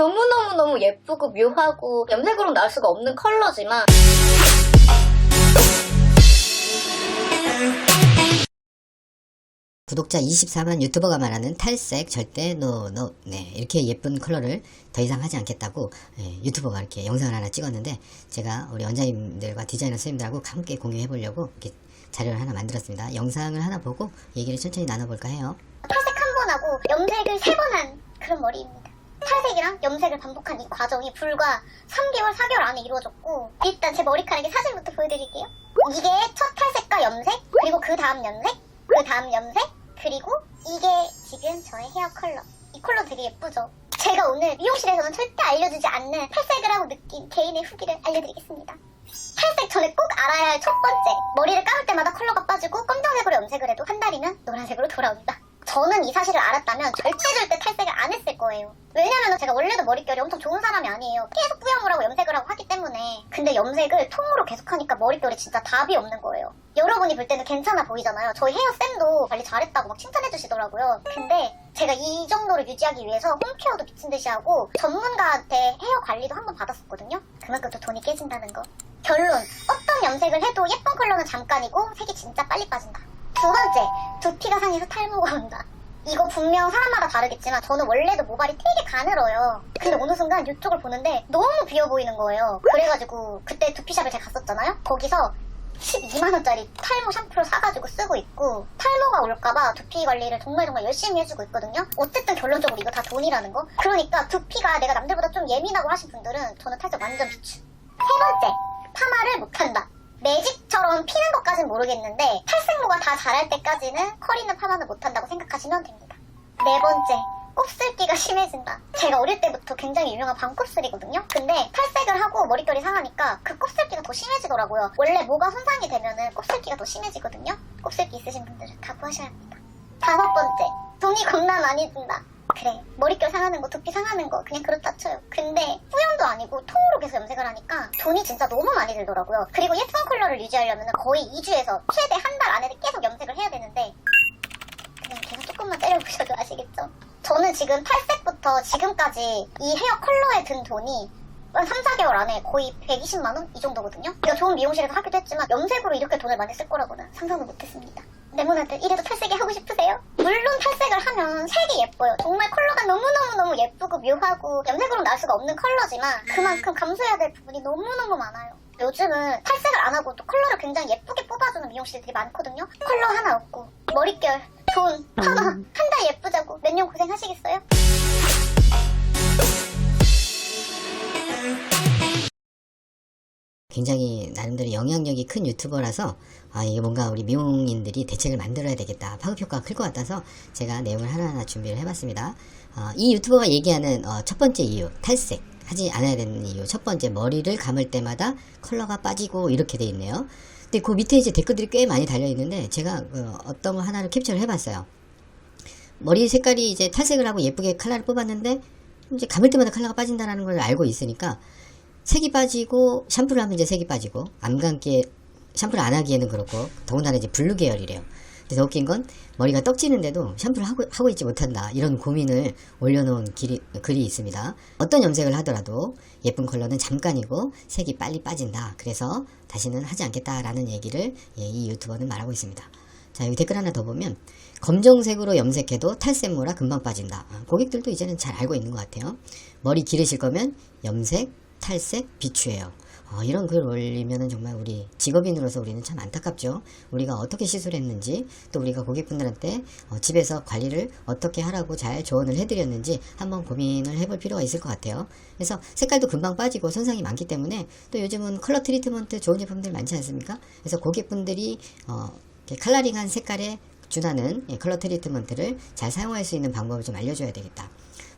너무너무너무 예쁘고 묘하고 염색으로 나올 수가 없는 컬러지만 구독자 24만 유튜버가 말하는 탈색 절대 노노 네 이렇게 예쁜 컬러를 더 이상 하지 않겠다고 예, 유튜버가 이렇게 영상을 하나 찍었는데 제가 우리 원장님들과 디자이너 선생님들하고 함께 공유해 보려고 이렇게 자료를 하나 만들었습니다 영상을 하나 보고 얘기를 천천히 나눠볼까 해요 탈색 한 번 하고 염색을 세 번 한 그런 머리입니다. 탈색이랑 염색을 반복한 이 과정이 불과 3개월, 4개월 안에 이루어졌고 일단 제 머리카락의 사진부터 보여드릴게요. 이게 첫 탈색과 염색, 그리고 그 다음 염색, 그 다음 염색, 그리고 이게 지금 저의 헤어 컬러. 이 컬러 되게 예쁘죠? 제가 오늘 미용실에서는 절대 알려주지 않는 탈색을 하고 느낀 개인의 후기를 알려드리겠습니다. 탈색 전에 꼭 알아야 할 첫 번째. 머리를 감을 때마다 컬러가 빠지고 검정색으로 염색을 해도 한 달이면 노란색으로 돌아온다. 저는 이 사실을 알았다면 절대 절대 탈색을 안 했을 거예요. 왜냐면 제가 원래도 머릿결이 엄청 좋은 사람이 아니에요. 계속 뿌염을 하고 염색을 하고 하기 때문에. 근데 염색을 통으로 계속 하니까 머릿결이 진짜 답이 없는 거예요. 여러분이 볼 때는 괜찮아 보이잖아요. 저희 헤어쌤도 관리 잘했다고 막 칭찬해 주시더라고요. 근데 제가 이 정도를 유지하기 위해서 홈케어도 미친 듯이 하고 전문가한테 헤어 관리도 한번 받았었거든요. 그만큼 또 돈이 깨진다는 거. 결론. 어떤 염색을 해도 예쁜 컬러는 잠깐이고 색이 진짜 빨리 빠진다. 두 번째. 두피가 상해서 탈모가 온다. 이거 분명 사람마다 다르겠지만 저는 원래도 모발이 되게 가늘어요. 근데 어느 순간 이쪽을 보는데 너무 비어 보이는 거예요. 그래가지고 그때 두피샵에 제가 갔었잖아요. 거기서 12만원짜리 탈모 샴푸를 사가지고 쓰고 있고 탈모가 올까봐 두피 관리를 정말 정말 열심히 해주고 있거든요. 어쨌든 결론적으로 이거 다 돈이라는 거. 그러니까 두피가 내가 남들보다 좀 예민하고 하신 분들은 저는 탈색 완전 비추. 세 번째, 파마를 못한다. 매직처럼 피는 것까진 모르겠는데 탈색모가 다 자랄 때까지는 컬 있는 파마는 못한다고 생각하시면 됩니다. 네 번째, 곱슬기가 심해진다. 제가 어릴 때부터 굉장히 유명한 반곱슬이거든요. 근데 탈색을 하고 머릿결이 상하니까 그 곱슬기가 더 심해지더라고요. 원래 뭐가 손상이 되면은 곱슬기가 더 심해지거든요. 곱슬기 있으신 분들은 각오하셔야 합니다. 다섯 번째, 돈이 겁나 많이 든다. 그래, 머릿결 상하는 거, 두피 상하는 거, 그냥 그렇다 쳐요. 근데, 뿌염도 아니고, 통으로 계속 염색을 하니까, 돈이 진짜 너무 많이 들더라고요. 그리고 예쁜 컬러를 유지하려면 거의 2주에서 최대 한 달 안에 계속 염색을 해야 되는데, 그냥 계속 조금만 때려보셔도 아시겠죠? 저는 지금 탈색부터 지금까지 이 헤어 컬러에 든 돈이 한 3, 4개월 안에 거의 120만원? 이 정도거든요? 제가 좋은 미용실에서 하기도 했지만 염색으로 이렇게 돈을 많이 쓸 거라고는 상상도 못했습니다. 네모나들 이래도 탈색이 하고 싶으세요? 물론 탈색을 하면 색이 예뻐요. 정말 컬러가 너무너무너무 예쁘고 묘하고 염색으로 나올 수가 없는 컬러지만 그만큼 감수해야 될 부분이 너무너무 많아요. 요즘은 탈색을 안 하고도 컬러를 굉장히 예쁘게 뽑아주는 미용실들이 많거든요. 컬러 하나 없고 머릿결, 돈, 파마 한 달 예쁘자고 몇 년 고생하시겠어요? 굉장히 나름대로 영향력이 큰 유튜버라서 아 이게 뭔가 우리 미용인들이 대책을 만들어야 되겠다. 파급 효과가 클 것 같아서 제가 내용을 하나하나 준비를 해봤습니다. 어, 이 유튜버가 얘기하는 어, 첫 번째 이유 탈색. 하지 않아야 되는 이유. 첫 번째 머리를 감을 때마다 컬러가 빠지고 이렇게 돼 있네요. 근데 그 밑에 이제 댓글들이 꽤 많이 달려 있는데 제가 어, 어떤 거 하나를 캡처를 해봤어요. 머리 색깔이 이제 탈색을 하고 예쁘게 컬러를 뽑았는데 이제 감을 때마다 컬러가 빠진다는 걸 알고 있으니까 색이 빠지고 샴푸를 하면 이제 색이 빠지고 안 감기에 샴푸를 안 하기에는 그렇고 더군다나 이제 블루 계열이래요. 근데 더 웃긴 건 머리가 떡지는데도 샴푸를 하고, 하고 있지 못한다 이런 고민을 올려놓은 길이, 글이 있습니다. 어떤 염색을 하더라도 예쁜 컬러는 잠깐이고 색이 빨리 빠진다. 그래서 다시는 하지 않겠다라는 얘기를 예, 이 유튜버는 말하고 있습니다. 자 여기 댓글 하나 더 보면 검정색으로 염색해도 탈색모라 금방 빠진다. 아, 고객들도 이제는 잘 알고 있는 것 같아요. 머리 기르실 거면 염색, 탈색, 비추예요. 어, 이런 글 올리면은 정말 우리 직업인으로서 우리는 참 안타깝죠. 우리가 어떻게 시술했는지 또 우리가 고객분들한테 어, 집에서 관리를 어떻게 하라고 잘 조언을 해드렸는지 한번 고민을 해볼 필요가 있을 것 같아요. 그래서 색깔도 금방 빠지고 손상이 많기 때문에 또 요즘은 컬러 트리트먼트 좋은 제품들 많지 않습니까? 그래서 고객분들이 어, 컬러링한 색깔에 준하는 예, 컬러 트리트먼트를 잘 사용할 수 있는 방법을 좀 알려줘야 되겠다.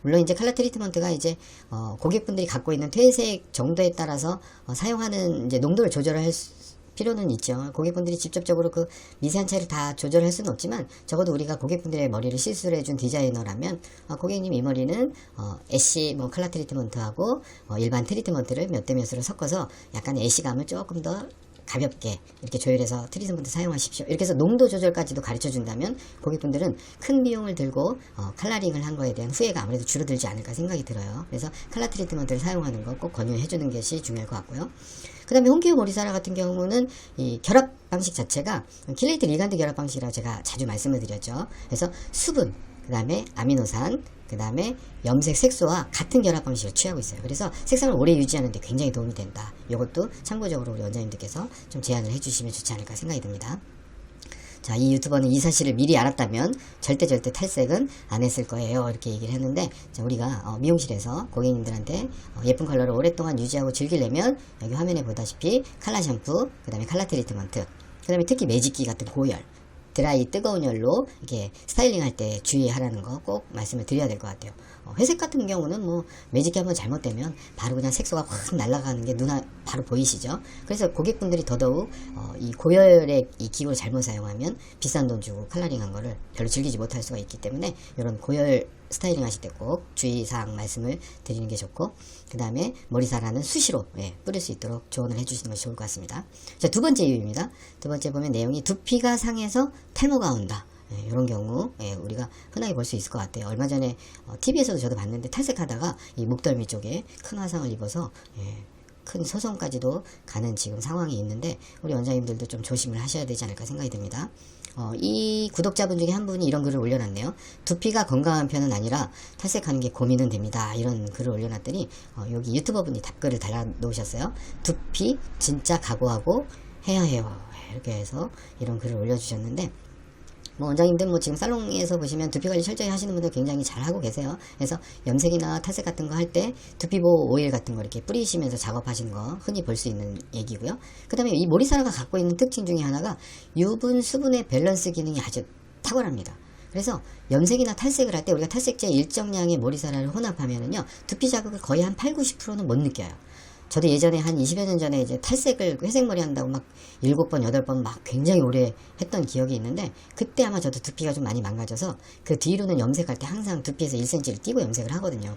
물론 이제 컬러 트리트먼트가 이제 어, 고객분들이 갖고 있는 퇴색 정도에 따라서 어, 사용하는 이제 농도를 조절할 수- 필요는 있죠. 고객분들이 직접적으로 그 미세한 차이를 다 조절할 수는 없지만 적어도 우리가 고객분들의 머리를 시술해준 디자이너라면 어, 고객님 이 머리는 어, 애쉬 뭐 컬러 트리트먼트하고 어, 일반 트리트먼트를 몇 대 몇으로 섞어서 약간 애쉬감을 조금 더 가볍게 이렇게 조율해서 트리트먼트 사용하십시오. 이렇게 해서 농도 조절까지도 가르쳐 준다면 고객분들은 큰 비용을 들고 어, 칼라링을 한 거에 대한 후회가 아무래도 줄어들지 않을까 생각이 들어요. 그래서 칼라 트리트먼트를 사용하는 거 꼭 권유해 주는 것이 중요할 것 같고요. 그 다음에 홈케어 머리사라 같은 경우는 이 결합 방식 자체가 킬레이트 리간드 결합 방식이라고 제가 자주 말씀을 드렸죠. 그래서 수분, 그 다음에 아미노산, 그 다음에 염색 색소와 같은 결합 방식을 취하고 있어요. 그래서 색상을 오래 유지하는 데 굉장히 도움이 된다. 이것도 참고적으로 우리 원장님들께서 좀 제안을 해주시면 좋지 않을까 생각이 듭니다. 자, 이 유튜버는 이 사실을 미리 알았다면 절대 절대 탈색은 안 했을 거예요. 이렇게 얘기를 했는데, 자, 우리가 어, 미용실에서 고객님들한테 어, 예쁜 컬러를 오랫동안 유지하고 즐기려면 여기 화면에 보다시피 칼라 샴푸, 그 다음에 칼라 트리트먼트, 그 다음에 특히 매직기 같은 고열, 드라이 뜨거운 열로 이렇게 스타일링 할 때 주의하라는 거 꼭 말씀을 드려야 될 것 같아요. 어, 회색 같은 경우는 뭐 매직기 한번 잘못되면 바로 그냥 색소가 확 날아가는 게 눈에 바로 보이시죠? 그래서 고객분들이 더더욱 어, 이 고열의 이 기구를 잘못 사용하면 비싼 돈 주고 컬러링한 거를 별로 즐기지 못할 수가 있기 때문에 이런 고열 스타일링 하실 때 꼭 주의사항 말씀을 드리는 게 좋고 그 다음에 머리사라는 수시로 예, 뿌릴 수 있도록 조언을 해주시는 것이 좋을 것 같습니다. 자, 두 번째 이유입니다. 두 번째 보면 내용이 두피가 상해서 탈모가 온다. 예, 이런 경우 예, 우리가 흔하게 볼 수 있을 것 같아요. 얼마 전에 TV에서도 저도 봤는데 탈색하다가 이 목덜미 쪽에 큰 화상을 입어서 예, 큰 소송까지도 가는 지금 상황이 있는데 우리 원장님들도 좀 조심을 하셔야 되지 않을까 생각이 듭니다. 어, 이 구독자분 중에 한 분이 이런 글을 올려놨네요. 두피가 건강한 편은 아니라 탈색하는 게 고민은 됩니다. 이런 글을 올려놨더니 어, 여기 유튜버 분이 답글을 달아놓으셨어요. 두피 진짜 각오하고 해야 해요. 이렇게 해서 이런 글을 올려주셨는데 뭐 원장님들 뭐 지금 살롱에서 보시면 두피 관리 철저히 하시는 분들 굉장히 잘 하고 계세요. 그래서 염색이나 탈색 같은 거 할 때 두피보 오일 같은 거 이렇게 뿌리시면서 작업하시는 거 흔히 볼 수 있는 얘기고요. 그 다음에 이 모리사라가 갖고 있는 특징 중에 하나가 유분 수분의 밸런스 기능이 아주 탁월합니다. 그래서 염색이나 탈색을 할 때 우리가 탈색제 일정량의 모리사라를 혼합하면은요 두피 자극을 거의 한 8, 90%는 못 느껴요. 저도 예전에 한 20여 년 전에 이제 탈색을 회색머리 한다고 막 7번, 8번 막 굉장히 오래 했던 기억이 있는데 그때 아마 저도 두피가 좀 많이 망가져서 그 뒤로는 염색할 때 항상 두피에서 1cm를 띄고 염색을 하거든요.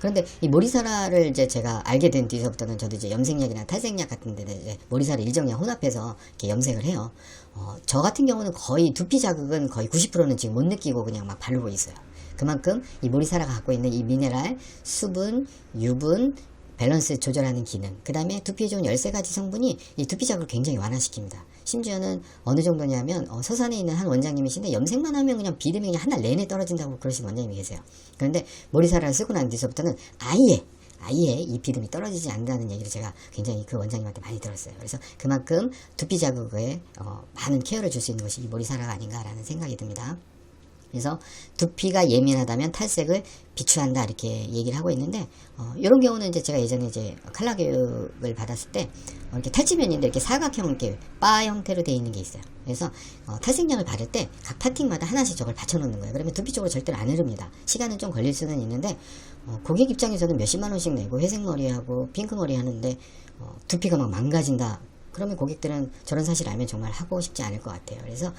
그런데 이 모리사라를 이제 제가 알게 된 뒤서부터는 저도 이제 염색약이나 탈색약 같은 데는 이제 모리사라 일정량 혼합해서 이렇게 염색을 해요. 어, 저 같은 경우는 거의 두피 자극은 거의 90%는 지금 못 느끼고 그냥 막 바르고 있어요. 그만큼 이 모리사라가 갖고 있는 이 미네랄, 수분, 유분, 밸런스 조절하는 기능, 그 다음에 두피에 좋은 13가지 성분이 이 두피 자극을 굉장히 완화시킵니다. 심지어는 어느 정도냐면 어, 서산에 있는 한 원장님이신데 염색만 하면 그냥 비듬이 그냥 한 달 내내 떨어진다고 그러시는 원장님이 계세요. 그런데 머리사라를 쓰고 난 뒤서부터는 아예 아예 이 비듬이 떨어지지 않는다는 얘기를 제가 굉장히 그 원장님한테 많이 들었어요. 그래서 그만큼 두피 자극에 어, 많은 케어를 줄 수 있는 것이 이 머리사라가 아닌가라는 생각이 듭니다. 그래서 두피가 예민하다면 탈색을 비추한다 이렇게 얘기를 하고 있는데 어, 이런 경우는 이제 제가 예전에 이제 칼라 교육을 받았을 때 어, 이렇게 탈지면인데 이렇게 사각형 이렇게 바 형태로 되어 있는 게 있어요. 그래서 어, 탈색약을 바를 때 각 파팅마다 하나씩 저걸 받쳐놓는 거예요. 그러면 두피 쪽으로 절대로 안 흐릅니다. 시간은 좀 걸릴 수는 있는데 어, 고객 입장에서는 몇십만 원씩 내고 회색 머리하고 핑크 머리 하는데 어, 두피가 막 망가진다. 그러면 고객들은 저런 사실 알면 정말 하고 싶지 않을 것 같아요. 그래서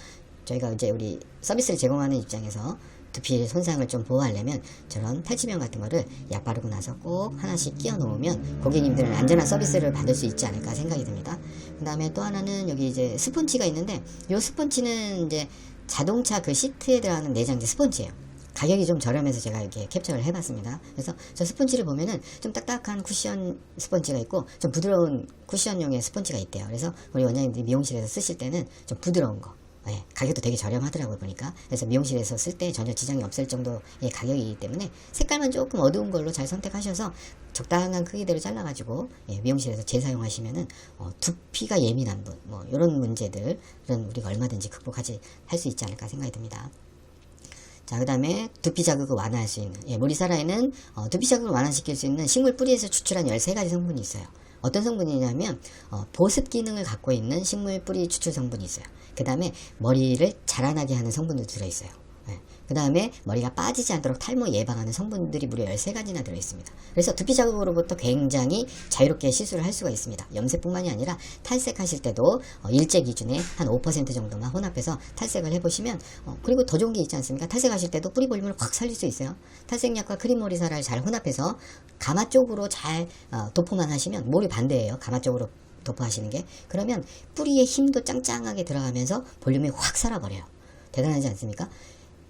저희가 이제 우리 서비스를 제공하는 입장에서 두피 손상을 좀 보호하려면 저런 탈취면 같은 거를 약 바르고 나서 꼭 하나씩 끼워 놓으면 고객님들은 안전한 서비스를 받을 수 있지 않을까 생각이 듭니다. 그 다음에 또 하나는 여기 이제 스펀지가 있는데 이 스펀지는 이제 자동차 그 시트에 들어가는 내장재 스펀지예요. 가격이 좀 저렴해서 제가 이렇게 캡처를 해봤습니다. 그래서 저 스펀지를 보면은 좀 딱딱한 쿠션 스펀지가 있고 좀 부드러운 쿠션용의 스펀지가 있대요. 그래서 우리 원장님들이 미용실에서 쓰실 때는 좀 부드러운 거 예, 가격도 되게 저렴하더라고요 보니까 그래서 미용실에서 쓸 때 전혀 지장이 없을 정도의 가격이기 때문에 색깔만 조금 어두운 걸로 잘 선택하셔서 적당한 크기대로 잘라가지고 예, 미용실에서 재사용하시면은 어, 두피가 예민한 분 뭐 이런 문제들은 우리가 얼마든지 극복하지 할 수 있지 않을까 생각이 듭니다. 자, 그 다음에 두피 자극을 완화할 수 있는, 예, 모리사라에는 어, 두피 자극을 완화시킬 수 있는 식물 뿌리에서 추출한 13가지 성분이 있어요. 어떤 성분이냐면 어, 보습 기능을 갖고 있는 식물 뿌리 추출 성분이 있어요. 그 다음에 머리를 자라나게 하는 성분도 들어있어요. 그 다음에 머리가 빠지지 않도록 탈모 예방하는 성분들이 무려 13가지나 들어있습니다. 그래서 두피 자극으로부터 굉장히 자유롭게 시술을 할 수가 있습니다. 염색뿐만이 아니라 탈색하실 때도 어, 일제 기준에 한 5% 정도만 혼합해서 탈색을 해보시면 어, 그리고 더 좋은 게 있지 않습니까? 탈색하실 때도 뿌리 볼륨을 확 살릴 수 있어요. 탈색약과 크림 머리사를 잘 혼합해서 가마 쪽으로 잘 어, 도포만 하시면 몰이 반대예요. 가마 쪽으로 도포하시는 게 그러면 뿌리에 힘도 짱짱하게 들어가면서 볼륨이 확 살아버려요. 대단하지 않습니까?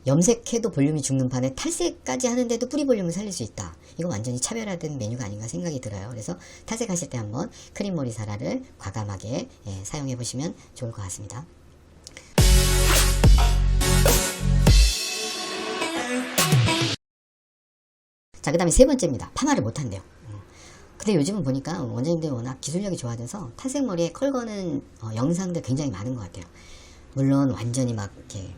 염색해도 볼륨이 죽는 판에 탈색까지 하는데도 뿌리 볼륨을 살릴 수 있다. 이거 완전히 차별화된 메뉴가 아닌가 생각이 들어요. 그래서 탈색하실 때 한번 크림 모리사라를 과감하게 예, 사용해 보시면 좋을 것 같습니다. 자, 그 다음에 세 번째입니다. 파마를 못한대요. 어. 근데 요즘은 보니까 원장님들이 워낙 기술력이 좋아져서 탈색머리에 컬 거는 어, 영상들 굉장히 많은 것 같아요. 물론 완전히 막 이렇게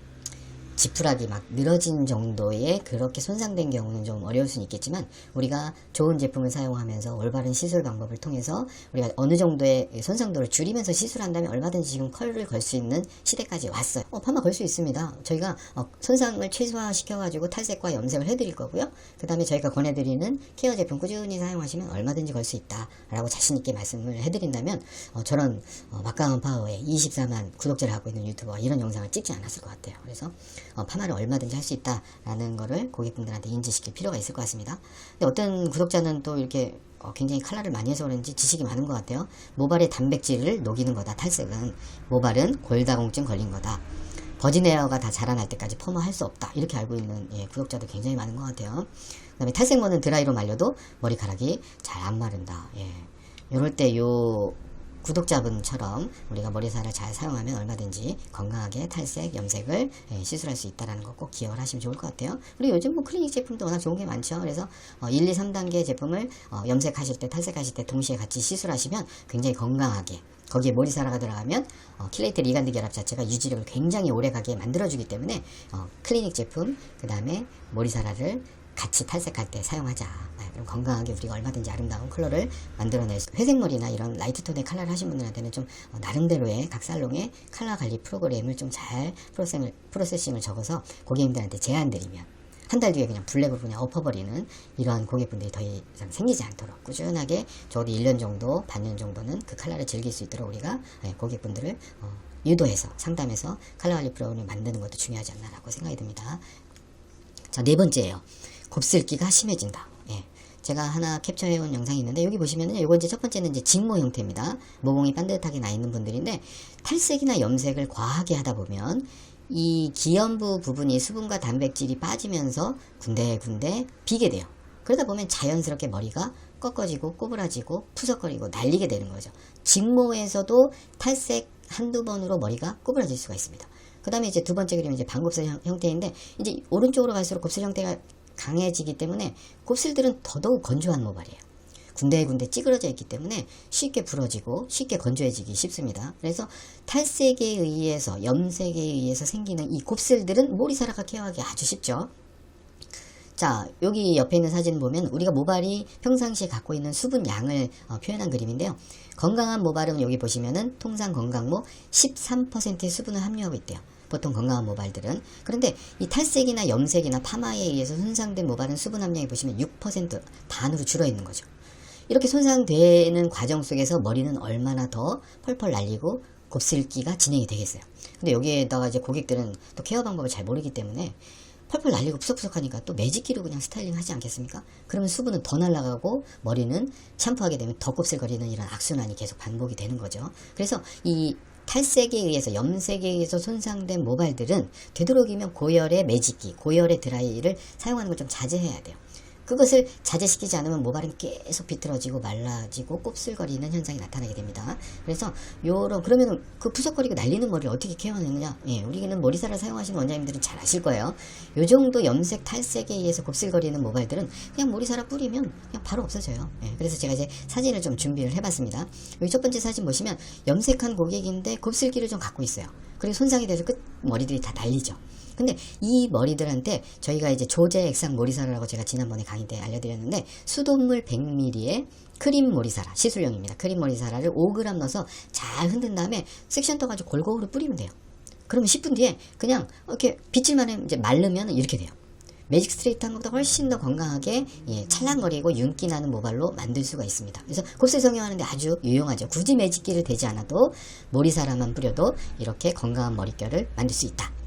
지푸라기 막 늘어진 정도의 그렇게 손상된 경우는 좀 어려울 수는 있겠지만 우리가 좋은 제품을 사용하면서 올바른 시술 방법을 통해서 우리가 어느 정도의 손상도를 줄이면서 시술한다면 얼마든지 지금 컬을 걸 수 있는 시대까지 왔어요. 어, 파마 걸 수 있습니다. 저희가 어, 손상을 최소화시켜가지고 탈색과 염색을 해드릴 거고요. 그 다음에 저희가 권해드리는 케어 제품 꾸준히 사용하시면 얼마든지 걸 수 있다라고 자신있게 말씀을 해드린다면 어, 저런 어, 막강한 파워에 24만 구독자를 갖고 있는 유튜버가 이런 영상을 찍지 않았을 것 같아요. 그래서 어, 파마를 얼마든지 할 수 있다라는 거를 고객분들한테 인지시킬 필요가 있을 것 같습니다. 근데 어떤 구독자는 또 이렇게 어, 굉장히 칼라를 많이 해서 그런지 지식이 많은 것 같아요. 모발의 단백질을 녹이는 거다. 탈색은 모발은 골다공증 걸린 거다. 버진 에어가 다 자라날 때까지 퍼마할 수 없다. 이렇게 알고 있는 예, 구독자도 굉장히 많은 것 같아요. 그 다음에 탈색모는 드라이로 말려도 머리카락이 잘 안 마른다. 예. 요럴 때 요 구독자분처럼 우리가 머리살을 잘 사용하면 얼마든지 건강하게 탈색, 염색을 예, 시술할 수 있다는 거 꼭 기억을 하시면 좋을 것 같아요. 그리고 요즘 뭐 클리닉 제품도 워낙 좋은 게 많죠. 그래서 어, 1, 2, 3단계 제품을 어, 염색하실 때, 탈색하실 때 동시에 같이 시술하시면 굉장히 건강하게 거기에 모리사라가 들어가면 어, 킬레이트 리간드 결합 자체가 유지력을 굉장히 오래 가게 만들어주기 때문에 어, 클리닉 제품 그 다음에 모리사라를 같이 탈색할 때 사용하자. 아, 그럼 건강하게 우리가 얼마든지 아름다운 컬러를 만들어낼 수. 회색머리나 이런 라이트 톤의 컬러를 하신 분들한테는 좀 어, 나름대로의 각 살롱의 컬러 관리 프로그램을 좀 잘 프로세싱을, 프로세싱을 적어서 고객님들한테 제안드리면 한달 뒤에 그냥 블랙으로 그냥 엎어버리는 이러한 고객분들이 더 이상 생기지 않도록 꾸준하게 적어도 1년 정도, 반년 정도는 그 컬러를 즐길 수 있도록 우리가 예, 고객분들을 어, 유도해서 상담해서 컬러 관리 프로그램을 만드는 것도 중요하지 않나라고 생각이 듭니다. 자, 네 번째예요. 곱슬기가 심해진다. 예. 제가 하나 캡처해온 영상이 있는데 여기 보시면은 이거 이제 첫 번째는 이제 직모 형태입니다. 모공이 반듯하게 나 있는 분들인데 탈색이나 염색을 과하게 하다 보면 이 기연부 부분이 수분과 단백질이 빠지면서 군데군데 비게 돼요. 그러다 보면 자연스럽게 머리가 꺾어지고 꼬부라지고 푸석거리고 날리게 되는 거죠. 직모에서도 탈색 한두 번으로 머리가 꼬부라질 수가 있습니다. 그 다음에 이제 두 번째 그림은 이제 반곱슬 형- 형태인데 이제 오른쪽으로 갈수록 곱슬 형태가 강해지기 때문에 곱슬들은 더더욱 건조한 모발이에요. 군데군데 찌그러져 있기 때문에 쉽게 부러지고 쉽게 건조해지기 쉽습니다. 그래서 탈색에 의해서 염색에 의해서 생기는 이 곱슬들은 모리사라가 케어하기 아주 쉽죠. 자, 여기 옆에 있는 사진 보면 우리가 모발이 평상시에 갖고 있는 수분 양을 어, 표현한 그림인데요. 건강한 모발은 여기 보시면은 통상 건강모 13%의 수분을 함유하고 있대요. 보통 건강한 모발들은. 그런데 이 탈색이나 염색이나 파마에 의해서 손상된 모발은 수분 함량이 보시면 6% 반으로 줄어 있는 거죠. 이렇게 손상되는 과정 속에서 머리는 얼마나 더 펄펄 날리고 곱슬기가 진행이 되겠어요. 근데 여기에다가 이제 고객들은 또 케어 방법을 잘 모르기 때문에 펄펄 날리고 푸석푸석하니까 또 매직기로 그냥 스타일링 하지 않겠습니까? 그러면 수분은 더 날아가고 머리는 샴푸하게 되면 더 곱슬거리는 이런 악순환이 계속 반복이 되는 거죠. 그래서 이 탈색에 의해서 염색에 의해서 손상된 모발들은 되도록이면 고열의 매직기, 고열의 드라이를 사용하는 걸 좀 자제해야 돼요. 그것을 자제시키지 않으면 모발은 계속 비틀어지고 말라지고 곱슬거리는 현상이 나타나게 됩니다. 그래서 요런 그러면 그 푸석거리고 날리는 머리를 어떻게 케어하느냐? 예, 우리는 머리살을 사용하시는 원장님들은 잘 아실 거예요. 요 정도 염색 탈색에 의해서 곱슬거리는 모발들은 그냥 머리살을 뿌리면 그냥 바로 없어져요. 예, 그래서 제가 이제 사진을 좀 준비를 해봤습니다. 여기 첫 번째 사진 보시면 염색한 고객인데 곱슬기를 좀 갖고 있어요. 그리고 손상이 돼서 끝 머리들이 다 날리죠. 근데 이 머리들한테 저희가 이제 조제 액상 모리사라라고 제가 지난번에 강의 때 알려드렸는데 수돗물 100ml에 크림 모리사라 시술용입니다. 크림 모리사라를 5g 넣어서 잘 흔든 다음에 섹션 떠가지고 골고루 뿌리면 돼요. 그러면 10분 뒤에 그냥 이렇게 빗질만 하면 이제 말르면 이렇게 돼요. 매직 스트레이트 한 것보다 훨씬 더 건강하게 예, 찰랑거리고 윤기 나는 모발로 만들 수가 있습니다. 그래서 곱슬 성형하는데 아주 유용하죠. 굳이 매직기를 대지 않아도 모리사라만 뿌려도 이렇게 건강한 머릿결을 만들 수 있다.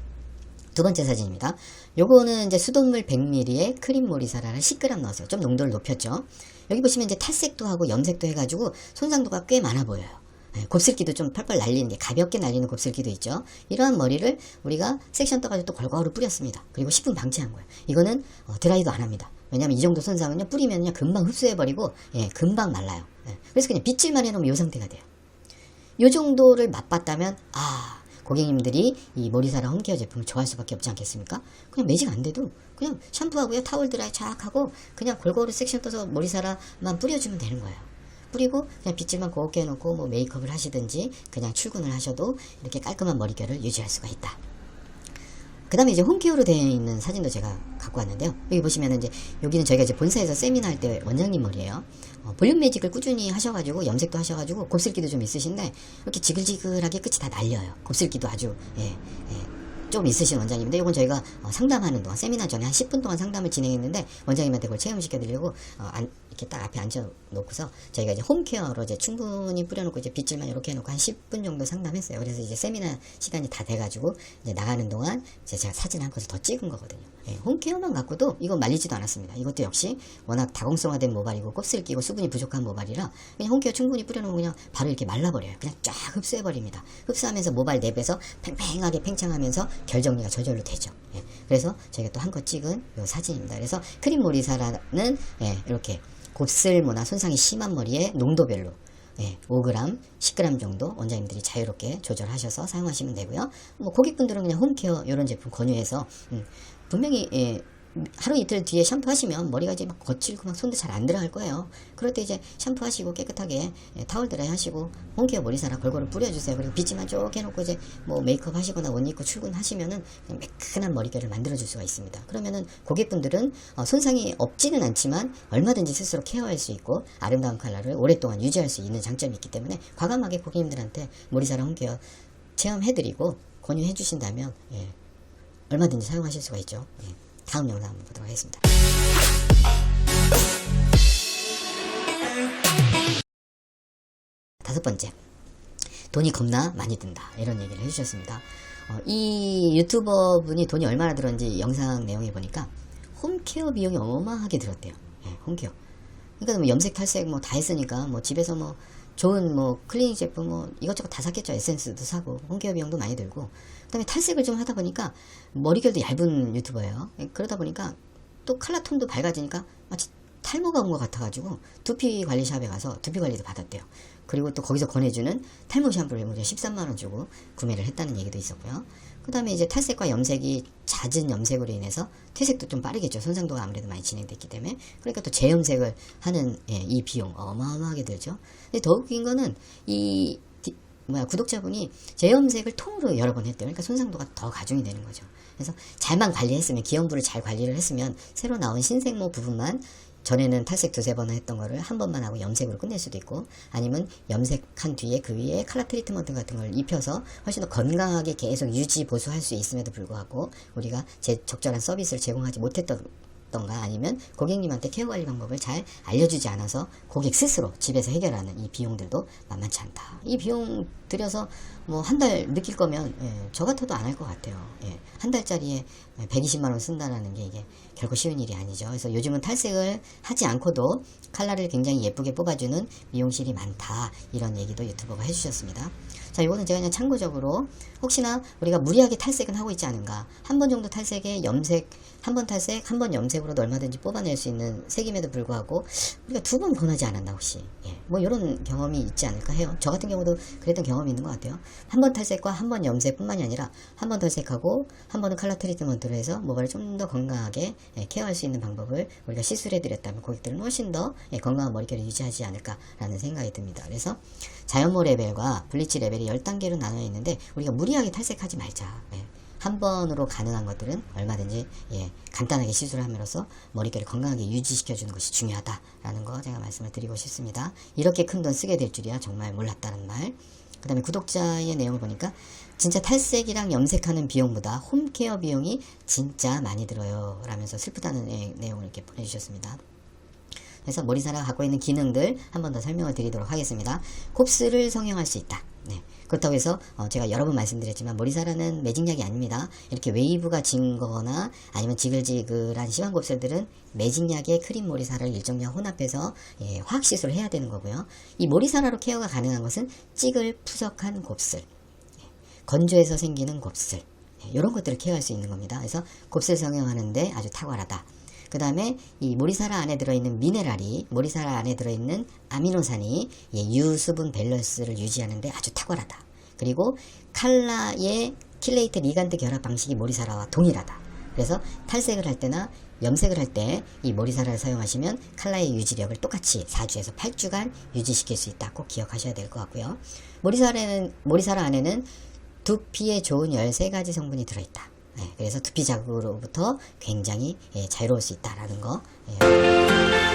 두 번째 사진입니다. 요거는 이제 수돗물 100ml에 크림 모리사라를 10g 넣었어요. 좀 농도를 높였죠. 여기 보시면 이제 탈색도 하고 염색도 해가지고 손상도가 꽤 많아 보여요. 예, 곱슬기도 좀 펄펄 날리는 게 가볍게 날리는 곱슬기도 있죠. 이러한 머리를 우리가 섹션 떠가지고 또 골고루 뿌렸습니다. 그리고 10분 방치한 거예요. 이거는 어, 드라이도 안 합니다. 왜냐면 이 정도 손상은요 뿌리면요 금방 흡수해버리고 예, 금방 말라요. 예, 그래서 그냥 빗질만 해놓으면 이 상태가 돼요. 요 정도를 맛봤다면 아 고객님들이 이 모리사라 홈케어 제품을 좋아할 수밖에 없지 않겠습니까? 그냥 매직 안 돼도 그냥 샴푸하고요 타월 드라이 쫙 하고 그냥 골고루 섹션 떠서 모리사라만 뿌려주면 되는 거예요. 뿌리고 그냥 빗질만 곱게 해놓고 뭐 메이크업을 하시든지 그냥 출근을 하셔도 이렇게 깔끔한 머릿결을 유지할 수가 있다. 그 다음에 이제 홈케어로 되어 있는 사진도 제가 갖고 왔는데요. 여기 보시면은 이제 여기는 저희가 이제 본사에서 세미나 할 때 원장님 머리예요. 어, 볼륨 매직을 꾸준히 하셔가지고 염색도 하셔가지고 곱슬기도 좀 있으신데 이렇게 지글지글하게 끝이 다 날려요. 곱슬기도 아주 예, 예, 좀 있으신 원장님인데 이건 저희가 어, 상담하는 동안 세미나 전에 한 10분 동안 상담을 진행했는데 원장님한테 그걸 체험시켜드리려고 어, 안- 이렇게 딱 앞에 앉혀놓고서 저희가 이제 홈케어로 이제 충분히 뿌려놓고 이제 빗질만 이렇게 해놓고 한 10분 정도 상담했어요. 그래서 이제 세미나 시간이 다 돼가지고 이제 나가는 동안 이제 제가 사진 한 컷을 더 찍은 거거든요. 예, 홈케어만 갖고도 이건 말리지도 않았습니다. 이것도 역시 워낙 다공성화된 모발이고 곱슬 끼고 수분이 부족한 모발이라 그냥 홈케어 충분히 뿌려놓으면 그냥 바로 이렇게 말라버려요. 그냥 쫙 흡수해버립니다. 흡수하면서 모발 랩에서 팽팽하게 팽창하면서 결정리가 저절로 되죠. 예, 그래서 저희가 또한컷 찍은 요 사진입니다. 그래서 크림 모리사라는 예, 이렇게 곱슬모나 손상이 심한 머리에 농도별로 예, 5g, 10g 정도 원장님들이 자유롭게 조절하셔서 사용하시면 되고요. 뭐 고객분들은 그냥 홈케어 이런 제품 권유해서 음, 분명히 예, 하루 이틀 뒤에 샴푸하시면 머리가 이제 막 거칠고 막 손도 잘 안 들어갈 거예요. 그럴 때 이제 샴푸하시고 깨끗하게 예, 타월 드라이 하시고 홈케어 머리사라 골고루 뿌려주세요. 그리고 빗질만 쭉 해놓고 이제 뭐 메이크업 하시거나 옷 입고 출근하시면은 그냥 매끈한 머릿결을 만들어줄 수가 있습니다. 그러면은 고객분들은 어, 손상이 없지는 않지만 얼마든지 스스로 케어할 수 있고 아름다운 컬러를 오랫동안 유지할 수 있는 장점이 있기 때문에 과감하게 고객님들한테 머리사라 홈케어 체험해드리고 권유해주신다면 예, 얼마든지 사용하실 수가 있죠. 예. 다음 영상 한번 보도록 하겠습니다. 다섯 번째. 돈이 겁나 많이 든다. 이런 얘기를 해주셨습니다. 어, 이 유튜버 분이 돈이 얼마나 들었는지 영상 내용에 보니까 홈케어 비용이 어마어마하게 들었대요. 예, 홈케어. 그러니까 뭐 염색 탈색 뭐 다 했으니까 뭐 집에서 뭐 좋은 뭐 클리닉 제품 뭐 이것저것 다 샀겠죠. 에센스도 사고 홈케어 비용도 많이 들고 그다음에 탈색을 좀 하다 보니까 머릿결도 얇은 유튜버예요. 예, 그러다 보니까 또 컬러 톤도 밝아지니까 마치 탈모가 온 것 같아가지고 두피 관리 샵에 가서 두피 관리도 받았대요. 그리고 또 거기서 권해주는 탈모 샴푸를 무려 13만원 주고 구매를 했다는 얘기도 있었고요. 그 다음에 이제 탈색과 염색이 잦은 염색으로 인해서 퇴색도 좀 빠르겠죠. 손상도가 아무래도 많이 진행됐기 때문에. 그러니까 또 재염색을 하는 예, 이 비용 어마어마하게 들죠. 근데 더 웃긴 거는 이 디- 뭐야 구독자분이 재염색을 통으로 여러 번 했대요. 그러니까 손상도가 더 가중이 되는 거죠. 그래서 잘만 관리했으면 기염부를 잘 관리를 했으면 새로 나온 신생모 부분만 전에는 탈색 두세 번 했던 거를 한 번만 하고 염색으로 끝낼 수도 있고 아니면 염색한 뒤에 그 위에 칼라 트리트먼트 같은 걸 입혀서 훨씬 더 건강하게 계속 유지 보수할 수 있음에도 불구하고 우리가 제 적절한 서비스를 제공하지 못했던 던가 아니면 고객님한테 케어 관리 방법을 잘 알려주지 않아서 고객 스스로 집에서 해결하는 이 비용들도 만만치 않다. 이 비용 들여서 뭐 한 달 느낄 거면 예, 저 같아도 안 할 것 같아요. 예, 한 달짜리에 120만 원 쓴다라는 게 이게 결코 쉬운 일이 아니죠. 그래서 요즘은 탈색을 하지 않고도 컬러를 굉장히 예쁘게 뽑아주는 미용실이 많다. 이런 얘기도 유튜버가 해주셨습니다. 자, 이거는 제가 그냥 참고적으로 혹시나 우리가 무리하게 탈색은 하고 있지 않은가. 한 번 정도 탈색에 염색, 한 번 탈색, 한 번 염색으로도 얼마든지 뽑아낼 수 있는 색임에도 불구하고 우리가 두 번 권하지 않았나 혹시. 예, 뭐 이런 경험이 있지 않을까 해요. 저 같은 경우도 그랬던 경험이 있는 것 같아요. 한 번 탈색과 한 번 염색뿐만이 아니라 한 번 탈색하고 한 번은 컬러 트리트먼트로 해서 모발을 좀 더 건강하게 예, 케어할 수 있는 방법을 우리가 시술해드렸다면 고객들은 훨씬 더 예, 건강한 머릿결을 유지하지 않을까라는 생각이 듭니다. 그래서 자연모 레벨과 블리치 레벨이 10단계로 나눠 있는데 우리가 무리하게 탈색하지 말자. 예. 한 번으로 가능한 것들은 얼마든지 예, 간단하게 시술함으로써 머릿결을 건강하게 유지시켜주는 것이 중요하다라는 거 제가 말씀을 드리고 싶습니다. 이렇게 큰 돈 쓰게 될 줄이야 정말 몰랐다는 말. 그 다음에 구독자의 내용을 보니까 진짜 탈색이랑 염색하는 비용보다 홈케어 비용이 진짜 많이 들어요. 라면서 슬프다는 예, 내용을 이렇게 보내주셨습니다. 그래서 머리사라가 갖고 있는 기능들 한 번 더 설명을 드리도록 하겠습니다. 곱슬을 성형할 수 있다. 네. 그렇다고 해서 어, 제가 여러 번 말씀드렸지만 모리사라는 매직약이 아닙니다. 이렇게 웨이브가 진 거나 아니면 지글지글한 심한 곱슬들은 매직약에 크림 모리사를 일정량 혼합해서 예, 화학 시술을 해야 되는 거고요. 이 모리사라로 케어가 가능한 것은 찌글 푸석한 곱슬, 예, 건조해서 생기는 곱슬 이런 것들을 케어할 수 있는 겁니다. 그래서 곱슬 성형하는데 아주 탁월하다. 그 다음에 이 모리사라 안에 들어있는 미네랄이 모리사라 안에 들어있는 아미노산이 예, 유수분 밸런스를 유지하는데 아주 탁월하다. 그리고 칼라의 킬레이트 리간드 결합 방식이 모리사라와 동일하다. 그래서 탈색을 할 때나 염색을 할 때 이 모리사라를 사용하시면 칼라의 유지력을 똑같이 4주에서 8주간 유지시킬 수 있다. 꼭 기억하셔야 될 것 같고요. 모리사라는 모리사라 안에는 두피에 좋은 13가지 성분이 들어있다. 예, 그래서 두피 자극으로부터 굉장히 예, 자유로울 수 있다라는 거. 예.